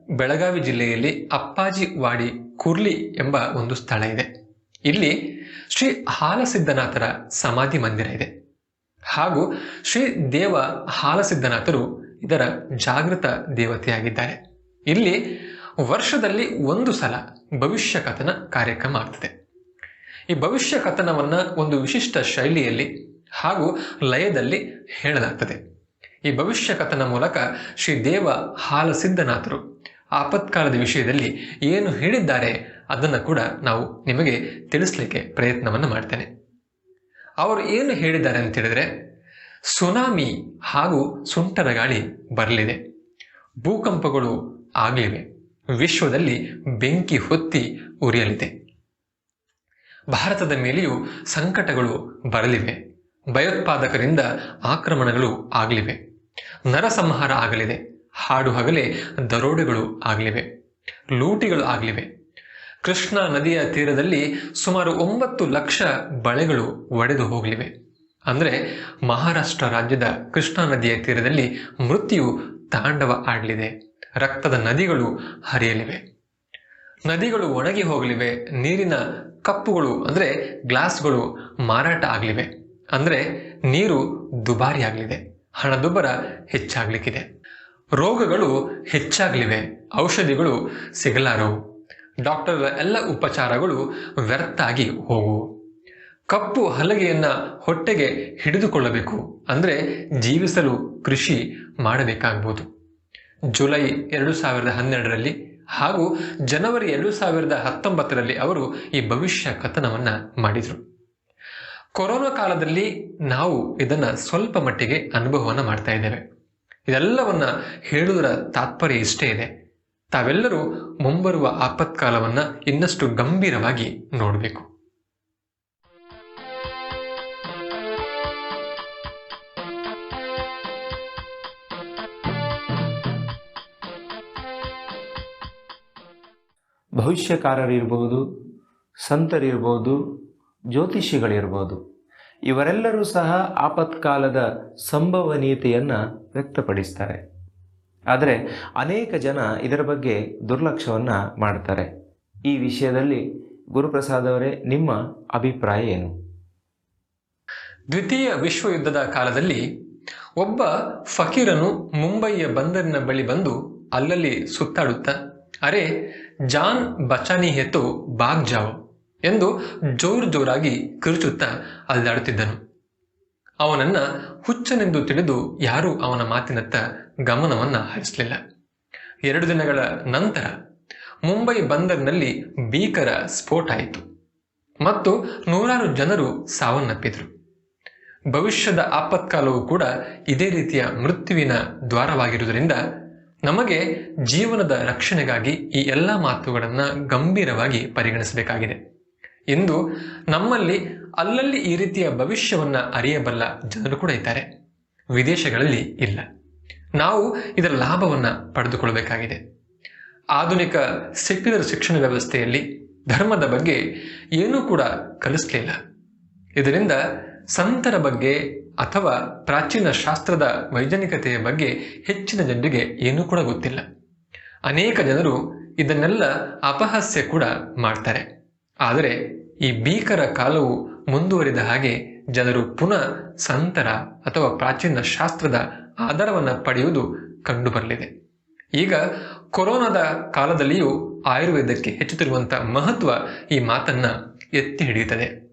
ಬೆಳಗಾವಿ ಜಿಲ್ಲೆಯಲ್ಲಿ ಅಪ್ಪಾಜಿ ವಾಡಿ ಕುರ್ಲಿ ಎಂಬ ಒಂದು ಸ್ಥಳ ಇದೆ. ಇಲ್ಲಿ ಶ್ರೀ ಹಾಲಸಿದ್ಧನಾಥರ ಸಮಾಧಿ ಮಂದಿರ ಇದೆ. ಹಾಗೂ ಶ್ರೀ ದೇವ ಹಾಲಸಿದ್ಧನಾಥರು ಇದರ ಜಾಗೃತ ದೇವತೆಯಾಗಿದ್ದಾರೆ. ಇಲ್ಲಿ ವರ್ಷದಲ್ಲಿ ಒಂದು ಸಲ ಭವಿಷ್ಯ ಕಥನ ಕಾರ್ಯಕ್ರಮ ಆಗ್ತದೆ. ಈ ಭವಿಷ್ಯ ಕಥನವನ್ನು ಒಂದು ವಿಶಿಷ್ಟ ಶೈಲಿಯಲ್ಲಿ ಹಾಗೂ ಲಯದಲ್ಲಿ ಹೇಳಲಾಗ್ತದೆ. ಈ ಭವಿಷ್ಯ ಕಥನ ಮೂಲಕ ಶ್ರೀ ದೇವ ಹಾಲಸಿದ್ಧನಾಥರು ಆಪತ್ಕಾಲದ ವಿಷಯದಲ್ಲಿ ಏನು ಹೇಳಿದ್ದಾರೆ ಅದನ್ನು ಕೂಡ ನಾವು ನಿಮಗೆ ತಿಳಿಸ್ಲಿಕ್ಕೆ ಪ್ರಯತ್ನವನ್ನು ಮಾಡ್ತೇನೆ. ಅವರು ಏನು ಹೇಳಿದ್ದಾರೆ ಅಂತ ಹೇಳಿದ್ರೆ, ಸುನಾಮಿ ಹಾಗೂ ಸುಂಟರ ಗಾಳಿ ಬರಲಿದೆ. ಭೂಕಂಪಗಳು ಆಗಲಿವೆ. ವಿಶ್ವದಲ್ಲಿ ಬೆಂಕಿ ಹೊತ್ತಿ ಉರಿಯಲಿದೆ. ಭಾರತದ ಮೇಲೆಯೂ ಸಂಕಟಗಳು ಬರಲಿವೆ. ಭಯೋತ್ಪಾದಕರಿಂದ ಆಕ್ರಮಣಗಳು ಆಗಲಿವೆ. ನರಸಂಹಾರ ಆಗಲಿದೆ. ಹಾಡು ಹಗಲೇ ದರೋಡೆಗಳು ಆಗಲಿವೆ, ಲೂಟಿಗಳು ಆಗಲಿವೆ. ಕೃಷ್ಣಾ ನದಿಯ ತೀರದಲ್ಲಿ ಸುಮಾರು ಒಂಬತ್ತು ಲಕ್ಷ ಬಳೆಗಳು ಒಡೆದು ಹೋಗಲಿವೆ. ಅಂದರೆ ಮಹಾರಾಷ್ಟ್ರ ರಾಜ್ಯದ ಕೃಷ್ಣಾ ನದಿಯ ತೀರದಲ್ಲಿ ಮೃತ್ಯು ತಾಂಡವ ಆಡಲಿದೆ. ರಕ್ತದ ನದಿಗಳು ಹರಿಯಲಿವೆ. ನದಿಗಳು ಒಣಗಿ ಹೋಗಲಿವೆ. ನೀರಿನ ಕಪ್ಪುಗಳು, ಅಂದರೆ ಗ್ಲಾಸ್ಗಳು ಮಾರಾಟ ಆಗಲಿವೆ. ಅಂದರೆ ನೀರು ದುಬಾರಿ ಆಗಲಿದೆ. ಹಣದುಬ್ಬರ ಹೆಚ್ಚಾಗಲಿಕ್ಕಿದೆ. ರೋಗಗಳು ಹೆಚ್ಚಾಗಲಿವೆ, ಔಷಧಿಗಳು ಸಿಗಲಾರವು ಡಾಕ್ಟರ್ ಎಲ್ಲ ಉಪಚಾರಗಳು ವ್ಯರ್ಥಾಗಿ ಹೋಗುವು ಕಪ್ಪು ಹಲಗೆಯನ್ನ ಹೊಟ್ಟೆಗೆ ಹಿಡಿದುಕೊಳ್ಳಬೇಕು ಅಂದರೆ ಜೀವಿಸಲು ಕೃಷಿ ಮಾಡಬೇಕಾಗ್ಬೋದು. ಜುಲೈ ಎರಡು ಸಾವಿರದ ಹನ್ನೆರಡರಲ್ಲಿ ಹಾಗೂ ಜನವರಿ ಎರಡು ಸಾವಿರದ ಹತ್ತೊಂಬತ್ತರಲ್ಲಿ ಅವರು ಈ ಭವಿಷ್ಯ ಕಥನವನ್ನ ಮಾಡಿದರು. ಕೊರೋನಾ ಕಾಲದಲ್ಲಿ ನಾವು ಇದನ್ನ ಸ್ವಲ್ಪ ಮಟ್ಟಿಗೆ ಅನುಭವವನ್ನು ಮಾಡ್ತಾ ಇದ್ದೇವೆ. ಇದೆಲ್ಲವನ್ನ ಹೇಳುವುದರ ತಾತ್ಪರ್ಯ ಇಷ್ಟೇ ಇದೆ. ತಾವೆಲ್ಲರೂ ಮುಂಬರುವ ಆಪತ್ಕಾಲವನ್ನ ಇನ್ನಷ್ಟು ಗಂಭೀರವಾಗಿ ನೋಡಬೇಕು. ಭವಿಷ್ಯಕಾರರಿರ್ಬೋದು, ಸಂತರಿರ್ಬೋದು, ಜ್ಯೋತಿಷಿಗಳಿರ್ಬೋದು, ಇವರೆಲ್ಲರೂ ಸಹ ಆಪತ್ಕಾಲದ ಸಂಭವನೀಯತೆಯನ್ನು ವ್ಯಕ್ತಪಡಿಸ್ತಾರೆ. ಆದರೆ ಅನೇಕ ಜನ ಇದರ ಬಗ್ಗೆ ದುರ್ಲಕ್ಷ್ಯವನ್ನು ಮಾಡ್ತಾರೆ. ಈ ವಿಷಯದಲ್ಲಿ ಗುರುಪ್ರಸಾದ್ ಅವರೇ ನಿಮ್ಮ ಅಭಿಪ್ರಾಯ ಏನು? ದ್ವಿತೀಯ ವಿಶ್ವ ಯುದ್ಧದ ಕಾಲದಲ್ಲಿ ಒಬ್ಬ ಫಕೀರನು ಮುಂಬಯಿಯ ಬಂದರಿನ ಬಳಿ ಬಂದು ಅಲ್ಲಲ್ಲಿ ಸುತ್ತಾಡುತ್ತಾ, ಅರೆ, ಜಾನ್ ಬಚಾನಿ ಹೆತ್ತು ಬಾಗ್ ಜಾವ್ ಎಂದು ಜೋರು ಜೋರಾಗಿ ಕಿರುಚುತ್ತಾ ಅಲ್ಲಾಡುತ್ತಿದ್ದನು. ಅವನನ್ನ ಹುಚ್ಚನೆಂದು ತಿಳಿದು ಯಾರೂ ಅವನ ಮಾತಿನತ್ತ ಗಮನವನ್ನ ಹರಿಸಲಿಲ್ಲ. ಎರಡು ದಿನಗಳ ನಂತರ ಮುಂಬೈ ಬಂದರ್ನಲ್ಲಿ ಭೀಕರ ಸ್ಫೋಟ ಆಯಿತು. ಮತ್ತು ನೂರಾರು ಜನರು ಸಾವನ್ನಪ್ಪಿದರು. ಭವಿಷ್ಯದ ಆಪತ್ಕಾಲವು ಕೂಡ ಇದೇ ರೀತಿಯ ಮೃತ್ಯುವಿನ ದ್ವಾರವಾಗಿರುವುದರಿಂದ ನಮಗೆ ಜೀವನದ ರಕ್ಷಣೆಗಾಗಿ ಈ ಎಲ್ಲ ಮಾತುಗಳನ್ನು ಗಂಭೀರವಾಗಿ ಪರಿಗಣಿಸಬೇಕಾಗಿದೆ. ಇಂದು ನಮ್ಮಲ್ಲಿ ಅಲ್ಲಲ್ಲಿ ಈ ರೀತಿಯ ಭವಿಷ್ಯವನ್ನ ಅರಿಯಬಲ್ಲ ಜನರು ಕೂಡ ಇದ್ದಾರೆ. ವಿದೇಶಗಳಲ್ಲಿ ಇಲ್ಲ. ನಾವು ಇದರ ಲಾಭವನ್ನ ಪಡೆದುಕೊಳ್ಳಬೇಕಾಗಿದೆ. ಆಧುನಿಕ ಸೆಕ್ಯುಲರ್ ಶಿಕ್ಷಣ ವ್ಯವಸ್ಥೆಯಲ್ಲಿ ಧರ್ಮದ ಬಗ್ಗೆ ಏನೂ ಕೂಡ ಕಲಿಸಲಿಲ್ಲ ಇದರಿಂದ ಸಂತರ ಬಗ್ಗೆ ಅಥವಾ ಪ್ರಾಚೀನ ಶಾಸ್ತ್ರದ ವೈಜ್ಞಾನಿಕತೆಯ ಬಗ್ಗೆ ಹೆಚ್ಚಿನ ಜನರಿಗೆ ಏನೂ ಕೂಡ ಗೊತ್ತಿಲ್ಲ. ಅನೇಕ ಜನರು ಇದನ್ನೆಲ್ಲ ಅಪಹಾಸ್ಯ ಕೂಡ ಮಾಡ್ತಾರೆ. ಆದರೆ ಈ ಭೀಕರ ಕಾಲವು ಮುಂದುವರಿದ ಹಾಗೆ ಜನರು ಪುನಃ ಸಂತರ ಅಥವಾ ಪ್ರಾಚೀನ ಶಾಸ್ತ್ರದ ಆಧಾರವನ್ನು ಪಡೆಯುವುದು ಕಂಡುಬರಲಿದೆ. ಈಗ ಕೊರೋನಾದ ಕಾಲದಲ್ಲಿಯೂ ಆಯುರ್ವೇದಕ್ಕೆ ಹೆಚ್ಚುತ್ತಿರುವಂತಹ ಮಹತ್ವ ಈ ಮಾತನ್ನ ಎತ್ತಿ ಹಿಡಿಯುತ್ತದೆ.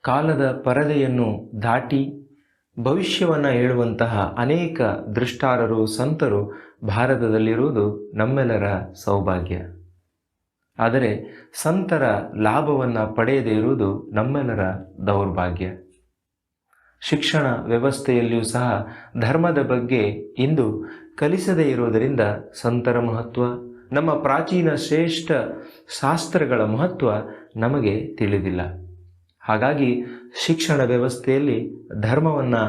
ಕಾಲದ ಪರದೆಯನ್ನು ದಾಟಿ ಭವಿಷ್ಯವನ್ನು ಹೇಳುವಂತಹ ಅನೇಕ ದೃಷ್ಟಾರರು ಸಂತರು ಭಾರತದಲ್ಲಿರುವುದು ನಮ್ಮೆಲ್ಲರ ಸೌಭಾಗ್ಯ. ಆದರೆ ಸಂತರ ಲಾಭವನ್ನು ಪಡೆಯದೇ ಇರುವುದು ನಮ್ಮೆಲ್ಲರ ದೌರ್ಭಾಗ್ಯ. ಶಿಕ್ಷಣ ವ್ಯವಸ್ಥೆಯಲ್ಲಿಯೂ ಸಹ ಧರ್ಮದ ಬಗ್ಗೆ ಇಂದು ಕಲಿಸದೇ ಇರುವುದರಿಂದ ಸಂತರ ಮಹತ್ವ, ನಮ್ಮ ಪ್ರಾಚೀನ ಶ್ರೇಷ್ಠ ಶಾಸ್ತ್ರಗಳ ಮಹತ್ವ ನಮಗೆ ತಿಳಿದಿಲ್ಲ. ಹಾಗಾಗಿ ಶಿಕ್ಷಣ ವ್ಯವಸ್ಥೆಯಲ್ಲಿ ಧರ್ಮವನ್ನು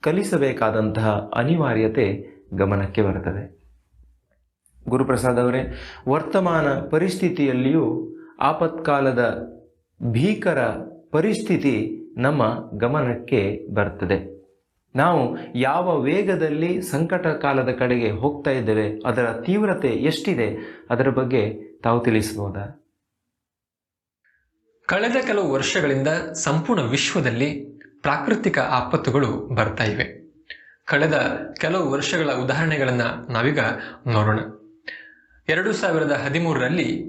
ಕಲಿಸಬೇಕಾದಂತಹ ಅನಿವಾರ್ಯತೆ ಗಮನಕ್ಕೆ ಬರುತ್ತದೆ. ಗುರುಪ್ರಸಾದ್ ಅವರೇ ವರ್ತಮಾನ ಪರಿಸ್ಥಿತಿಯಲ್ಲಿಯೂ ಆಪತ್ಕಾಲದ ಭೀಕರ ಪರಿಸ್ಥಿತಿ ನಮ್ಮ ಗಮನಕ್ಕೆ ಬರ್ತದೆ. ನಾವು ಯಾವ ವೇಗದಲ್ಲಿ ಸಂಕಟ ಕಾಲದ ಕಡೆಗೆ ಹೋಗ್ತಾ ಇದ್ದೇವೆ, ಅದರ ತೀವ್ರತೆ ಎಷ್ಟಿದೆ, ಅದರ ಬಗ್ಗೆ ತಾವು ತಿಳಿಸಬಹುದಾ? ಕಳೆದ ಕೆಲವು ವರ್ಷಗಳಿಂದ ಸಂಪೂರ್ಣ ವಿಶ್ವದಲ್ಲಿ ಪ್ರಾಕೃತಿಕ ಆಪತ್ತುಗಳು ಬರ್ತಾ ಇವೆ. ಕಳೆದ ಕೆಲವು ವರ್ಷಗಳ ಉದಾಹರಣೆಗಳನ್ನು ನಾವೀಗ ನೋಡೋಣ. ಎರಡು ಸಾವಿರದ ಹದಿಮೂರರಲ್ಲಿ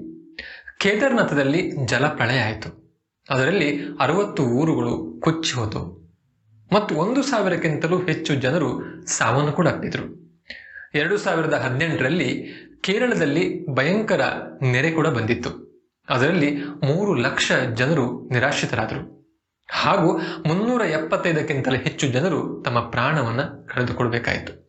ಕೇದಾರ್ನಾಥದಲ್ಲಿ ಜಲಪ್ರಳಯ ಆಯಿತು. ಅದರಲ್ಲಿ ಅರವತ್ತು ಊರುಗಳು ಕೊಚ್ಚಿ ಹೋದವು ಮತ್ತು ಒಂದು ಸಾವಿರಕ್ಕಿಂತಲೂ ಹೆಚ್ಚು ಜನರು ಸಾವನ್ನು ಕೂಡ ಅಪ್ಪಿದ್ರು ಎರಡು ಸಾವಿರದ ಹದಿನೆಂಟರಲ್ಲಿ ಕೇರಳದಲ್ಲಿ ಭಯಂಕರ ನೆರೆ ಕೂಡ ಬಂದಿತ್ತು. ಅದರಲ್ಲಿ ಮೂರು ಲಕ್ಷ ಜನರು ನಿರಾಶ್ರಿತರಾದರು. ಹಾಗೂ ಮುನ್ನೂರ ಎಪ್ಪತ್ತೈದಕ್ಕಿಂತಲೂ ಹೆಚ್ಚು ಜನರು ತಮ್ಮ ಪ್ರಾಣವನ್ನು ಕಳೆದುಕೊಳ್ಬೇಕಾಯಿತು.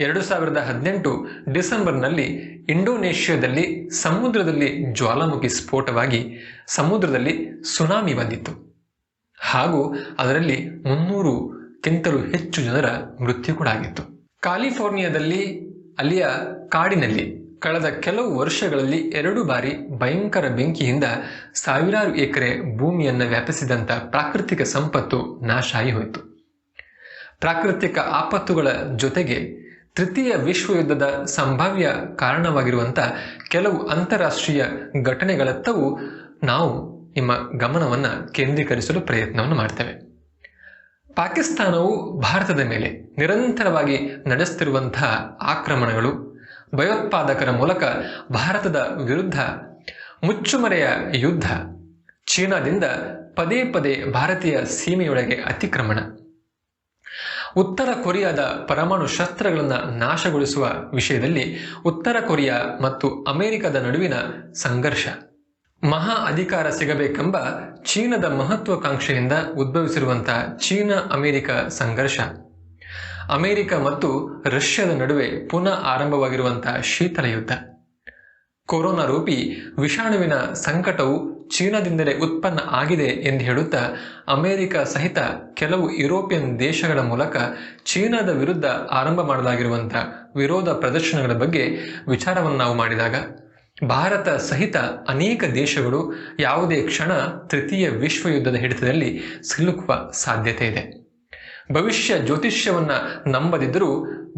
ಎರಡು ಸಾವಿರದ ಹದಿನೆಂಟು ಡಿಸೆಂಬರ್ನಲ್ಲಿ ಇಂಡೋನೇಷ್ಯಾದಲ್ಲಿ ಸಮುದ್ರದಲ್ಲಿ ಜ್ವಾಲಾಮುಖಿ ಸ್ಫೋಟವಾಗಿ ಸಮುದ್ರದಲ್ಲಿ ಸುನಾಮಿ ಬಂದಿತ್ತು. ಹಾಗೂ ಅದರಲ್ಲಿ ಮುನ್ನೂರುಕ್ಕಿಂತಲೂ ಹೆಚ್ಚು ಜನರ ಮೃತ್ಯು ಕೂಡ ಆಗಿತ್ತು. ಕ್ಯಾಲಿಫೋರ್ನಿಯಾದಲ್ಲಿ ಅಲ್ಲಿಯ ಕಾಡಿನಲ್ಲಿ ಕಳೆದ ಕೆಲವು ವರ್ಷಗಳಲ್ಲಿ ಎರಡು ಬಾರಿ ಭಯಂಕರ ಬೆಂಕಿಯಿಂದ ಸಾವಿರಾರು ಎಕರೆ ಭೂಮಿಯನ್ನು ವ್ಯಾಪಿಸಿದಂಥ ಪ್ರಾಕೃತಿಕ ಸಂಪತ್ತು ನಾಶ ಆಗಿ ಹೋಯಿತು. ಪ್ರಾಕೃತಿಕ ಆಪತ್ತುಗಳ ಜೊತೆಗೆ ತೃತೀಯ ವಿಶ್ವಯುದ್ಧದ ಸಂಭಾವ್ಯ ಕಾರಣವಾಗಿರುವಂಥ ಕೆಲವು ಅಂತಾರಾಷ್ಟ್ರೀಯ ಘಟನೆಗಳತ್ತವೂ ನಾವು ನಿಮ್ಮ ಗಮನವನ್ನು ಕೇಂದ್ರೀಕರಿಸಲು ಪ್ರಯತ್ನವನ್ನು ಮಾಡ್ತೇವೆ. ಪಾಕಿಸ್ತಾನವು ಭಾರತದ ಮೇಲೆ ನಿರಂತರವಾಗಿ ನಡೆಸುತ್ತಿರುವಂತಹ ಆಕ್ರಮಣಗಳು ಭಯೋತ್ಪಾದಕರ ಮೂಲಕ ಭಾರತದ ವಿರುದ್ಧ ಮುಚ್ಚುಮರೆಯ ಯುದ್ಧ. ಚೀನಾದಿಂದ ಪದೇ ಪದೇ ಭಾರತೀಯ ಸೀಮೆಯೊಳಗೆ ಅತಿಕ್ರಮಣ. ಉತ್ತರ ಕೊರಿಯಾದ ಪರಮಾಣು ಶಸ್ತ್ರಗಳನ್ನು ನಾಶಗೊಳಿಸುವ ವಿಷಯದಲ್ಲಿ ಉತ್ತರ ಕೊರಿಯಾ ಮತ್ತು ಅಮೆರಿಕದ ನಡುವಿನ ಸಂಘರ್ಷ. ಮಹಾ ಅಧಿಕಾರ ಸಿಗಬೇಕೆಂಬ ಚೀನಾದ ಮಹತ್ವಾಕಾಂಕ್ಷೆಯಿಂದ ಉದ್ಭವಿಸಿರುವಂತಹ ಚೀನಾ ಅಮೆರಿಕ ಸಂಘರ್ಷ. ಅಮೆರಿಕ ಮತ್ತು ರಷ್ಯಾದ ನಡುವೆ ಪುನಃ ಆರಂಭವಾಗಿರುವಂತಹ ಶೀತಲ ಯುದ್ಧ. ಕೊರೋನಾ ರೂಪಿ ವಿಷಾಣುವಿನ ಸಂಕಟವು ಚೀನಾದಿಂದಲೇ ಉತ್ಪನ್ನ ಆಗಿದೆ ಎಂದು ಹೇಳುತ್ತಾ ಅಮೆರಿಕ ಸಹಿತ ಕೆಲವು ಯುರೋಪಿಯನ್ ದೇಶಗಳ ಮೂಲಕ ಚೀನಾದ ವಿರುದ್ಧ ಆರಂಭ ಮಾಡಲಾಗಿರುವಂಥ ವಿರೋಧ ಪ್ರದರ್ಶನಗಳ ಬಗ್ಗೆ ವಿಚಾರವನ್ನು ನಾವು ಮಾಡಿದಾಗ, ಭಾರತ ಸಹಿತ ಅನೇಕ ದೇಶಗಳು ಯಾವುದೇ ಕ್ಷಣ ತೃತೀಯ ವಿಶ್ವಯುದ್ಧದ ಹಿಡಿತದಲ್ಲಿ ಸಿಲುಕುವ ಸಾಧ್ಯತೆ ಇದೆ. ಭವಿಷ್ಯ ಜ್ಯೋತಿಷ್ಯವನ್ನ ನಂಬದಿದ್ದರೂ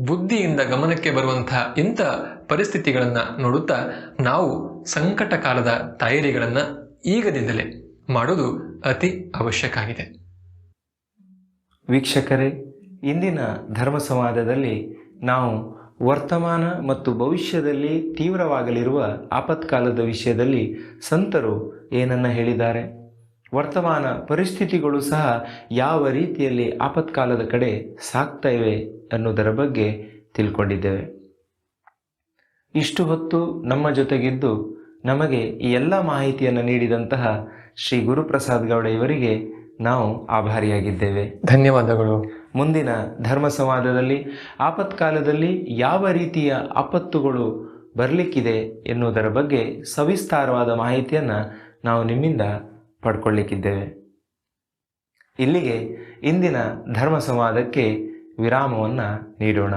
ಬುದ್ಧಿಯಿಂದ ಗಮನಕ್ಕೆ ಬರುವಂತಹ ಇಂಥ ಪರಿಸ್ಥಿತಿಗಳನ್ನು ನೋಡುತ್ತಾ ನಾವು ಸಂಕಟ ಕಾಲದ ತಯಾರಿಗಳನ್ನು ಈಗದಿಂದಲೇ ಮಾಡೋದು ಅತಿ ಅವಶ್ಯಕ ಆಗಿದೆ ವೀಕ್ಷಕರೇ, ಇಂದಿನ ಧರ್ಮ ಸಂವಾದದಲ್ಲಿ ನಾವು ವರ್ತಮಾನ ಮತ್ತು ಭವಿಷ್ಯದಲ್ಲಿ ತೀವ್ರವಾಗಲಿರುವ ಆಪತ್ಕಾಲದ ವಿಷಯದಲ್ಲಿ ಸಂತರು ಏನನ್ನ ಹೇಳಿದ್ದಾರೆ? ವರ್ತಮಾನ ಪರಿಸ್ಥಿತಿಗಳು ಸಹ ಯಾವ ರೀತಿಯಲ್ಲಿ ಆಪತ್ಕಾಲದ ಕಡೆ ಸಾಕ್ತಾ ಇವೆ ಅನ್ನೋದರ ಬಗ್ಗೆ ತಿಳ್ಕೊಂಡಿದ್ದೇವೆ. ಇಷ್ಟು ಹೊತ್ತು ನಮ್ಮ ಜೊತೆಗಿದ್ದು ನಮಗೆ ಈ ಎಲ್ಲ ಮಾಹಿತಿಯನ್ನು ನೀಡಿದಂತಹ ಶ್ರೀ ಗುರುಪ್ರಸಾದ್ ಗೌಡ ಇವರಿಗೆ ನಾವು ಆಭಾರಿಯಾಗಿದ್ದೇವೆ. ಧನ್ಯವಾದಗಳು. ಮುಂದಿನ ಧರ್ಮ ಸಂವಾದದಲ್ಲಿ ಆಪತ್ಕಾಲದಲ್ಲಿ ಯಾವ ರೀತಿಯ ಆಪತ್ತುಗಳು ಬರಲಿಕ್ಕಿದೆ ಎನ್ನುವುದರ ಬಗ್ಗೆ ಸವಿಸ್ತಾರವಾದ ಮಾಹಿತಿಯನ್ನು ನಾವು ನಿಮ್ಮಿಂದ ಪಡ್ಕೊಳ್ಳಿಕ್ಕಿದ್ದೇವೆ. ಇಲ್ಲಿಗೆ ಇಂದಿನ ಧರ್ಮ ಸಂವಾದಕ್ಕೆ ವಿರಾಮವನ್ನು ನೀಡೋಣ.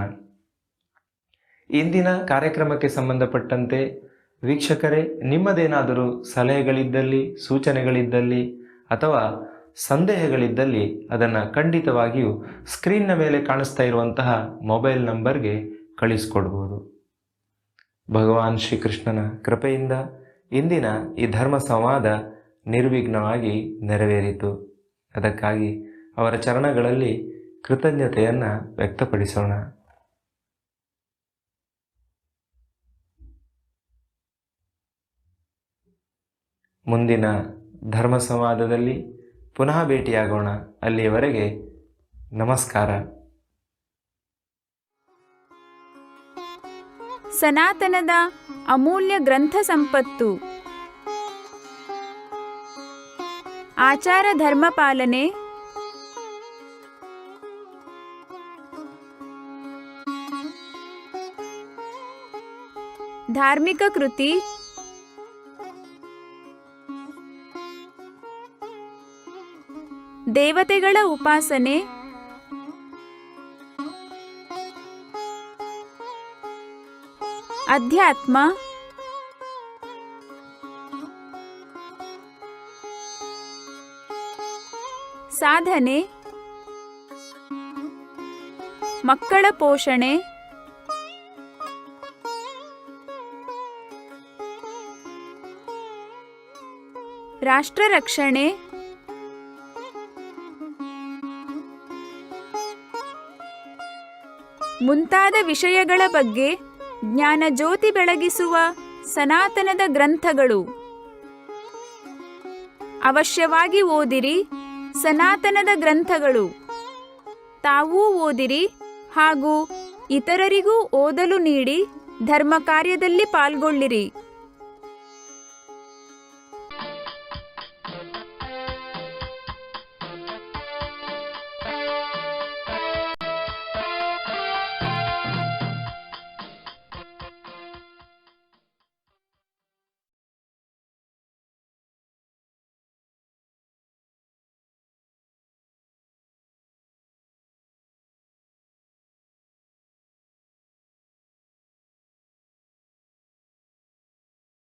ಇಂದಿನ ಕಾರ್ಯಕ್ರಮಕ್ಕೆ ಸಂಬಂಧಪಟ್ಟಂತೆ ವೀಕ್ಷಕರೇ, ನಿಮ್ಮದೇನಾದರೂ ಸಲಹೆಗಳಿದ್ದಲ್ಲಿ, ಸೂಚನೆಗಳಿದ್ದಲ್ಲಿ ಅಥವಾ ಸಂದೇಹಗಳಿದ್ದಲ್ಲಿ ಅದನ್ನು ಖಂಡಿತವಾಗಿಯೂ ಸ್ಕ್ರೀನ್ನ ಮೇಲೆ ಕಾಣಿಸ್ತಾ ಇರುವಂತಹ ಮೊಬೈಲ್ ನಂಬರ್ಗೆ ಕಳಿಸ್ಕೊಡ್ಬೋದು. ಭಗವಾನ್ ಶ್ರೀಕೃಷ್ಣನ ಕೃಪೆಯಿಂದ ಇಂದಿನ ಈ ಧರ್ಮ ಸಂವಾದ ನಿರ್ವಿಘ್ನವಾಗಿ ನೆರವೇರಿತು. ಅದಕ್ಕಾಗಿ ಅವರ ಚರಣಗಳಲ್ಲಿ ಕೃತಜ್ಞತೆಯನ್ನು ವ್ಯಕ್ತಪಡಿಸೋಣ. ಮುಂದಿನ ಧರ್ಮ ಸಂವಾದದಲ್ಲಿ ಪುನಃ ಭೇಟಿಯಾಗೋಣ. ಅಲ್ಲಿಯವರೆಗೆ ನಮಸ್ಕಾರ. ಸನಾತನದ ಅಮೂಲ್ಯ ಗ್ರಂಥ ಸಂಪತ್ತು. ಆಚಾರ ಧರ್ಮ ಪಾಲನೆ. ಧಾರ್ಮಿಕ ಕೃತಿ. ದೇವತೆಗಳ ಉಪಾಸನೆ. ಅಧ್ಯಾತ್ಮ. ಸಾಧನೆ, ಮಕ್ಕಳ ಪೋಷಣೆ, ರಾಷ್ಟ್ರ ರಕ್ಷಣೆ, ಮುಂತಾದ ವಿಷಯಗಳ ಬಗ್ಗೆ ಜ್ಞಾನ ಜ್ಯೋತಿ ಬೆಳಗಿಸುವ ಸನಾತನದ ಗ್ರಂಥಗಳು. ಅವಶ್ಯವಾಗಿ ಓದಿರಿ. ಸನಾತನದ ಗ್ರಂಥಗಳು. ತಾವೂ ಓದಿರಿ ಹಾಗೂ ಇತರರಿಗೂ ಓದಲು ನೀಡಿ ಧರ್ಮ ಕಾರ್ಯದಲ್ಲಿ ಪಾಲ್ಗೊಳ್ಳಿರಿ.